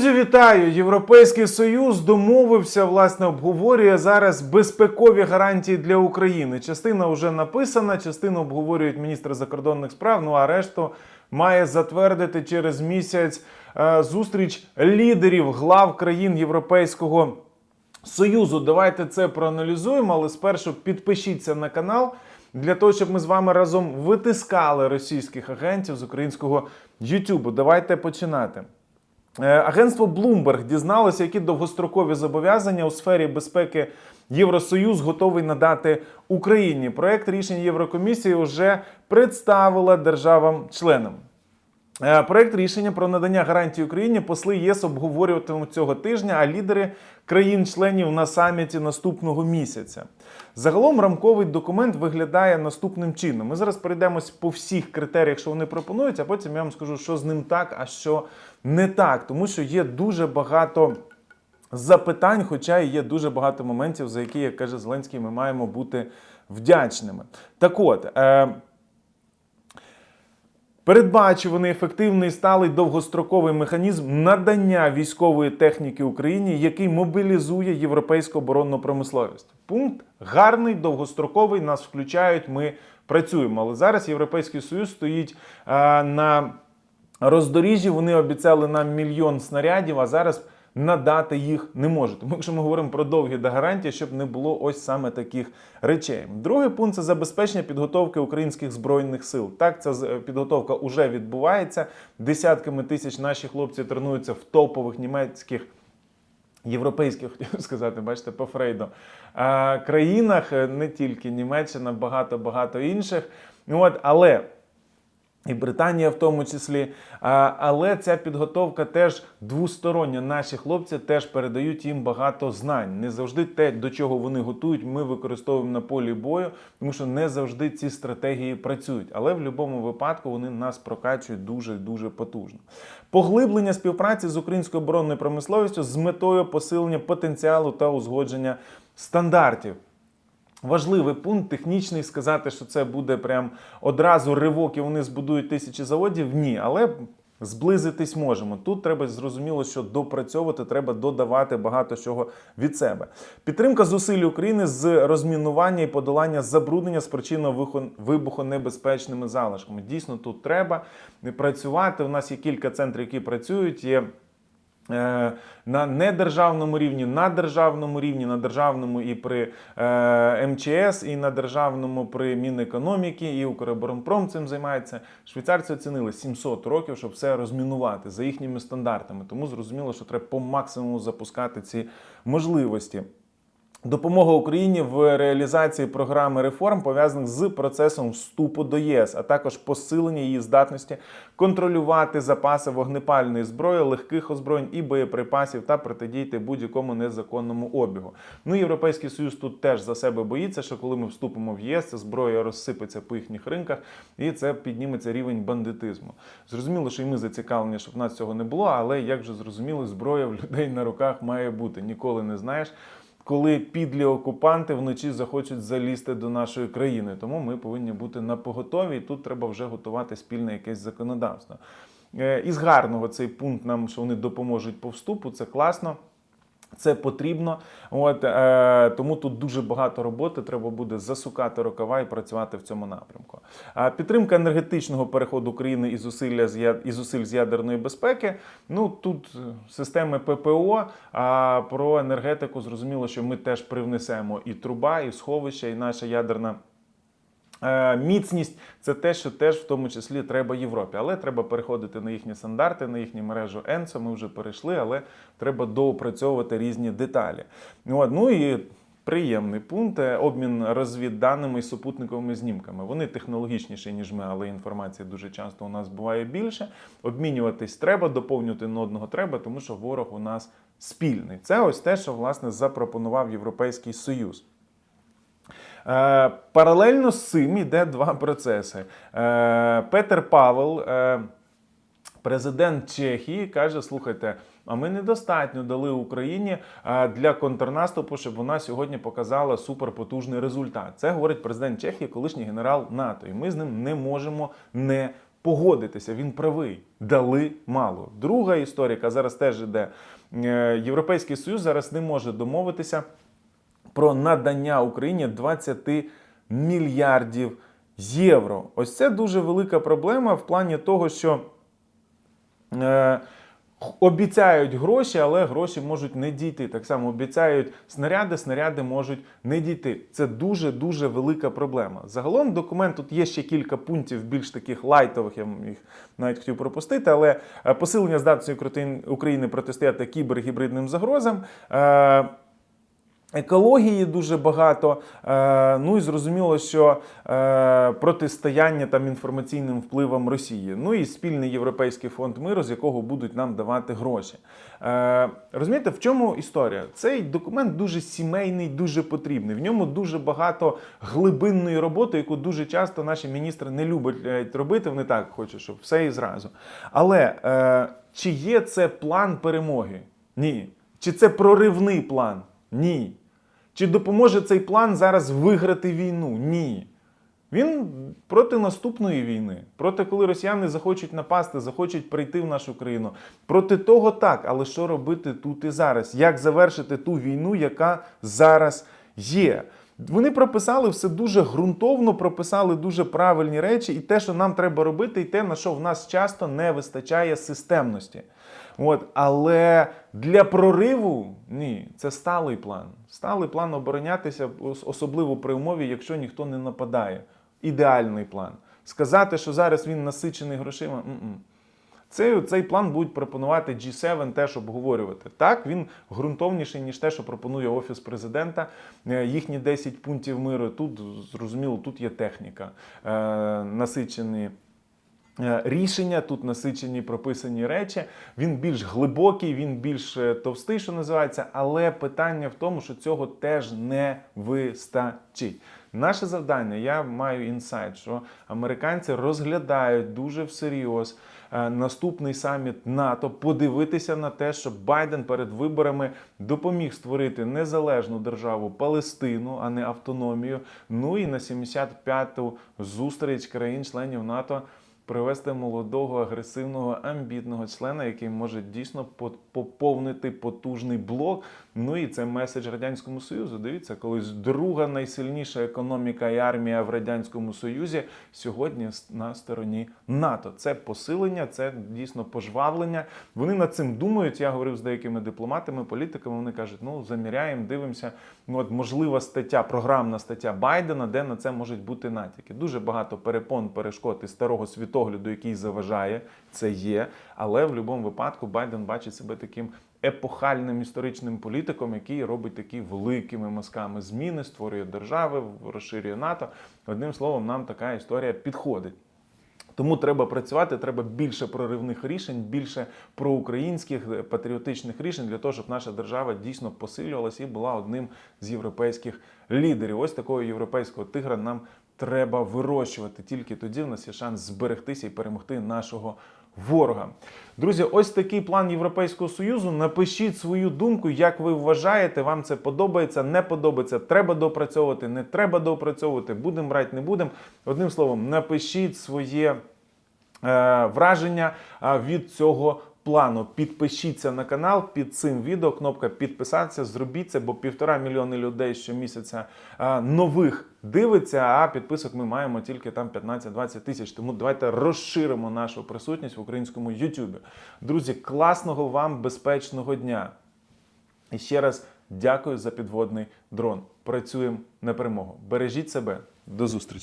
Друзі, вітаю! Європейський Союз домовився, власне, обговорює зараз безпекові гарантії для України. Частина вже написана, частину обговорюють міністри закордонних справ. Ну а решту має затвердити через місяць е, зустріч лідерів глав країн Європейського Союзу. Давайте це проаналізуємо, але спершу підпишіться на канал для того, щоб ми з вами разом витискали російських агентів з українського Ютубу. Давайте починати. Е, Агентство Bloomberg дізналося, які довгострокові зобов'язання у сфері безпеки Євросоюз готовий надати Україні. Проект рішень Єврокомісії вже представила державам-членам. Е, Проект рішення про надання гарантій Україні посли ЄС обговорюватимуть цього тижня, а лідери країн-членів на саміті наступного місяця. Загалом рамковий документ виглядає наступним чином. Ми зараз перейдемось по всіх критеріях, що вони пропонують, а потім я вам скажу, що з ним так, а що не так, тому що є дуже багато запитань, хоча і є дуже багато моментів, за які, як каже Зеленський, ми маємо бути вдячними. Так от. Е- Передбачуваний ефективний сталий довгостроковий механізм надання військової техніки Україні, який мобілізує європейську оборонну промисловість. Пункт гарний, довгостроковий. Нас включають. Ми працюємо. Але зараз Європейський Союз стоїть е, на роздоріжжі. Вони обіцяли нам мільйон снарядів, а зараз надати їх не можуть. Тому якщо ми говоримо про довгі до гарантії, щоб не було ось саме таких речей. Другий пункт це забезпечення підготовки українських збройних сил. Так, ця підготовка вже відбувається. Десятками тисяч наші хлопці тренуються в топових німецьких. Європейських, хотів сказати, бачите, по Фрейду. Країнах е, не тільки Німеччина, багато-багато інших. От, але і Британія в тому числі. Але ця підготовка теж двостороння. Наші хлопці теж передають їм багато знань. Не завжди те, до чого вони готують, ми використовуємо на полі бою, тому що не завжди ці стратегії працюють. Але в будь-якому випадку вони нас прокачують дуже дуже потужно. Поглиблення співпраці з українською оборонною промисловістю з метою посилення потенціалу та узгодження стандартів. Важливий пункт технічний сказати, що це буде прям одразу ривок і вони збудують тисячі заводів. Ні, але зблизитись можемо. Тут треба зрозуміло, що допрацьовувати треба додавати багато чого від себе. Підтримка зусиль України з розмінування і подолання забруднення спричиненого вихо- вибухонебезпечними залишками. Дійсно, тут треба працювати. У нас є кілька центрів, які працюють. Є на недержавному рівні, на державному рівні, на державному і при е, МЧС, і на державному при Мінекономіки, і Укроборонпром цим займається. Швейцарці оцінили 700 років, щоб все розмінувати за їхніми стандартами. Тому зрозуміло, що треба по максимуму запускати ці можливості. Допомога Україні в реалізації програми реформ пов'язаних з процесом вступу до ЄС, а також посилення її здатності контролювати запаси вогнепальної зброї, легких озброєнь і боєприпасів та протидіяти будь-якому незаконному обігу. Ну, європейський союз тут теж за себе боїться, що коли ми вступимо в ЄС, ця зброя розсипеться по їхніх ринках, і це підніметься рівень бандитизму. Зрозуміло, що і ми зацікавлені, щоб в нас цього не було, але як же зрозуміло, зброя в людей на руках має бути. Ніколи не знаєш коли підлі окупанти вночі захочуть залізти до нашої країни. Тому ми повинні бути на поготові, і тут треба вже готувати спільне якесь законодавство. Е, Із гарного цей пункт нам, що вони допоможуть по вступу, це класно. Це потрібно, от е, тому тут дуже багато роботи. Треба буде засукати рукава і працювати в цьому напрямку. А підтримка енергетичного переходу України і зусилля з і зусиль з ядерної безпеки. Ну тут е, системи ППО. А про енергетику зрозуміло, що ми теж привнесемо і труба, і сховища, і наша ядерна. Е, Міцність це те, що теж в тому числі треба Європі, але треба переходити на їхні стандарти, на їхню мережу ENSO, Ми вже перейшли, але треба доопрацьовувати різні деталі. От, ну і приємний пункт е, обмін розвідданими і супутниковими знімками. Вони технологічніші, ніж ми, але інформації дуже часто у нас буває більше. Обмінюватись треба, доповнювати на одного треба, тому що ворог у нас спільний. Це ось те, що власне запропонував Європейський Союз. Е, Паралельно з цим йде два процеси. Е, Петер Павел, е, президент Чехії, каже: слухайте. А ми недостатньо дали Україні для контрнаступу, щоб вона сьогодні показала суперпотужний результат. Це говорить президент Чехії, колишній генерал НАТО. І ми з ним не можемо не погодитися, він правий. Дали мало. Друга історія, яка зараз теж іде. Європейський Союз зараз не може домовитися про надання Україні 20 мільярдів євро. Ось це дуже велика проблема в плані того, що е, обіцяють гроші, але гроші можуть не дійти. Так само обіцяють снаряди, снаряди можуть не дійти. Це дуже дуже велика проблема. Загалом документ тут є ще кілька пунктів більш таких лайтових. Я їх навіть хотів пропустити, але е, посилення здатності України протистояти кібергібридним загрозам. Екології дуже багато. Е, ну і зрозуміло, що е, протистояння там інформаційним впливам Росії. Ну і спільний європейський фонд миру, з якого будуть нам давати гроші. Е, розумієте, в чому історія? Цей документ дуже сімейний, дуже потрібний. В ньому дуже багато глибинної роботи, яку дуже часто наші міністри не люблять робити. Вони так хочуть, щоб все і зразу. Але чи є це план перемоги? Ні. Чи це проривний план? Ні. Чи допоможе цей план зараз виграти війну? Ні. Він проти наступної війни, проти коли росіяни захочуть напасти, захочуть прийти в нашу країну. Проти того так, але що робити тут і зараз? Як завершити ту війну, яка зараз є? Вони прописали все дуже ґрунтовно, прописали дуже правильні речі, і те, що нам треба робити, і те, на що в нас часто не вистачає системності. От, але для прориву ні, це сталий план. Сталий план оборонятися, особливо при умові, якщо ніхто не нападає. Ідеальний план. Сказати, що зараз він насичений грошима. м-м. Цей, цей план будуть пропонувати G7 теж обговорювати. Так, він ґрунтовніший, ніж те, що пропонує Офіс президента. Е, Їхні 10 пунктів миру. Тут зрозуміло, тут є техніка. Е, насичені рішення, тут насичені прописані речі. Він більш глибокий, він більш е, товстий, що називається, але питання в тому, що цього теж не вистачить. Наше завдання, я маю інсайт, що американці розглядають дуже всерйоз е, наступний саміт НАТО, подивитися на те, що Байден перед виборами допоміг створити незалежну державу Палестину, а не автономію. Ну і на 75-ту зустріч країн-членів НАТО привести молодого, агресивного, амбітного члена, який може дійсно поповнити потужний блок. Ну і це меседж радянському союзу. Дивіться, колись друга найсильніша економіка і армія в радянському союзі сьогодні на стороні НАТО. Це посилення, це дійсно пожвавлення. Вони над цим думають. Я говорив з деякими дипломатами, політиками. Вони кажуть, ну заміряємо, дивимося. Ну от можлива стаття, програмна стаття Байдена, де на це можуть бути натяки. Дуже багато перепон, перешкод і старого світогляду, який заважає, це є. Але в будь-якому випадку Байден бачить себе таким епохальним історичним політиком, який робить такі великими мазками зміни, створює держави, розширює НАТО. Одним словом, нам така історія підходить. Тому треба працювати, треба більше проривних рішень, більше проукраїнських е, патріотичних рішень для того, щоб наша держава дійсно посилювалася і була одним з європейських лідерів. Ось такого європейського тигра нам треба вирощувати. Тільки тоді в нас є шанс зберегтися і перемогти нашого ворога. Друзі, ось такий план Європейського Союзу. Напишіть свою думку, як ви вважаєте, вам це подобається, не подобається. Треба доопрацьовувати, не треба доопрацьовувати. Будемо брати, не будемо. Одним словом, напишіть своє е, враження е, від цього плану. Підпишіться на канал під цим відео. Кнопка підписатися. Зробіть це, бо півтора мільйони людей щомісяця нових дивиться. А підписок ми маємо тільки там 15-20 тисяч. Тому давайте розширимо нашу присутність в українському YouTube. Друзі, класного вам безпечного дня! І ще раз дякую за підводний дрон. Працюємо на перемогу. Бережіть себе. До зустрічі.